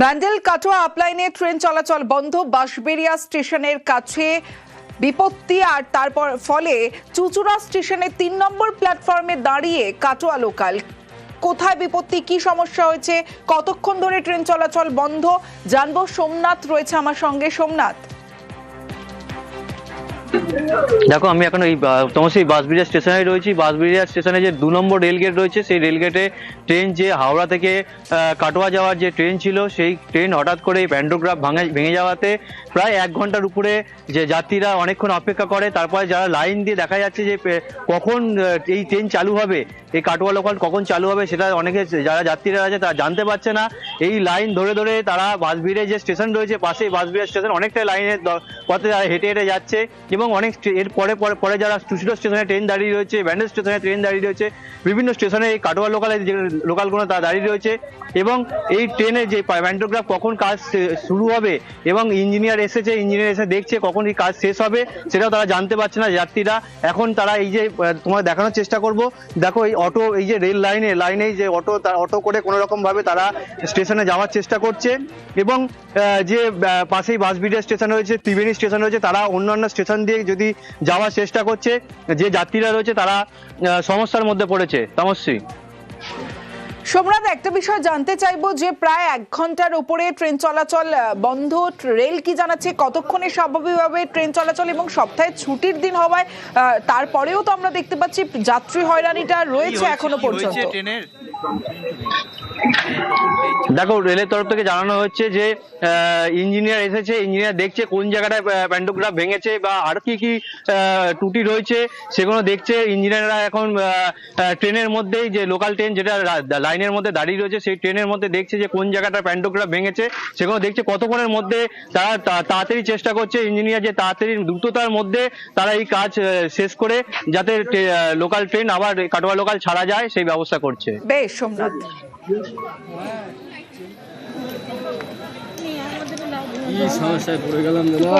Bandel Katwa আপলাইনে train চলাচল বন্ধ, বাঁশবেড়িয়া স্টেশনের কাছে বিপত্তি আর তারপর ফলে চুচুড়া স্টেশনের তিন নম্বর প্ল্যাটফর্মে দাঁড়িয়ে কাটোয়া লোকাল কোথায় বিপত্তি, কি সমস্যা হয়েছে, কতক্ষণ ধরে ট্রেন চলাচল বন্ধ? জানব সোমনাথ, রয়েছে আমার সঙ্গে। সোমনাথ। দেখো, আমি এখন বা- তোমার সেই বাসবিড়িয়া স্টেশনে রয়েছি। বাসবিড়িয়া স্টেশনে যে দু নম্বর রেলগেট রয়েছে, সেই রেলগেটে ট্রেন যে হাওড়া থেকে কাটোয়া যাওয়ার যে ট্রেন ছিল, সেই ট্রেন হঠাৎ করে এই প্যান্ডোগ্রাফ ভাঙে যাওয়াতে প্রায় এক ঘণ্টার উপরে যে যাত্রীরা অনেকক্ষণ অপেক্ষা করে, তারপরে যারা লাইন দিয়ে দেখা যাচ্ছে যে কখন এই ট্রেন চালু হবে, এই কাটোয়া লোকাল কখন চালু হবে, সেটা অনেকে, যারা যাত্রীরা আছে, তারা জানতে পারছে না। এই লাইন ধরে ধরে তারা বাসবিড়ে যে স্টেশন রয়েছে, পাশেই বাসবিড়া স্টেশন অনেকটা লাইনের পথে তারা হেঁটে হেঁটে যাচ্ছে এবং অনেক এর পরে পরে পরে যারা চুচুড়ো স্টেশনে ট্রেন দাঁড়িয়ে রয়েছে ব্যান্ডেল স্টেশনে ট্রেন দাঁড়িয়ে রয়েছে, বিভিন্ন স্টেশনে এই কাটোয়া লোকালে যে লোকালগুলো তারা দাঁড়িয়ে রয়েছে এবং এই ট্রেনে যে প্যান্টোগ্রাফ কখন কাজ শুরু হবে এবং ইঞ্জিনিয়ার এসেছে ইঞ্জিনিয়ার এসে দেখছে কখন এই কাজ শেষ হবে, সেটাও তারা জানতে পারছে না। যাত্রীরা এখন তারা এই যে তোমার দেখানোর চেষ্টা করব। দেখো এই অটো, এই যে রেল লাইনে লাইনে যে অটো অটো করে কোনো রকম ভাবে তারা স্টেশনে যাওয়ার চেষ্টা করছে এবং যে পাশেই বাসবিডিয়া স্টেশন রয়েছে, ত্রিবেণী স্টেশন রয়েছে, তারা অন্যান্য স্টেশন দিয়ে যদি যাওয়ার চেষ্টা করছে যে যাত্রীরা রয়েছে তারা আহ, সমস্যার মধ্যে পড়েছে। তামশ্রী। সোমনাথ একটা বিষয় জানতে চাইব যে প্রায় এক ঘণ্টার উপরে ট্রেন চলাচল বন্ধ। রেল কি জানাচ্ছে? কতক্ষণে স্বাভাবিকভাবে ট্রেন চলাচল এবং সপ্তাহে ছুটির দিন হওয়ায় আহ, তারপরেও তো আমরা দেখতে পাচ্ছি যাত্রী হয়রানিটা রয়েছে এখনও পর্যন্ত। দেখো, রেলের তরফ থেকে জানানো হচ্ছে যে ইঞ্জিনিয়ার এসেছে ইঞ্জিনিয়ার দেখছে কোন জায়গাটায় প্যান্টোগ্রাফ ভেঙেছে বা আর কি কি ত্রুটি রয়েছে, সেগুলো দেখছে। ইঞ্জিনিয়াররা এখন ট্রেনের মধ্যেই যে লোকাল ট্রেন যেটা লাইনের মধ্যে দাঁড়িয়ে রয়েছে, সেই ট্রেনের মধ্যে দেখছে যে কোন জায়গাটা প্যান্টোগ্রাফ ভেঙেছে, সেগুলো দেখছে। কতক্ষণের মধ্যে তারা তাড়াতাড়ি চেষ্টা করছে ইঞ্জিনিয়ার যে তাড়াতাড়ি দ্রুততার মধ্যে তারা এই কাজ শেষ করে, যাতে লোকাল ট্রেন আবার কাটোয়া লোকাল ছাড়া যায়, সেই ব্যবস্থা করছে। বেশ, সোমনাথ। কি সমস্যায় পড়ে গেলাম দাদা।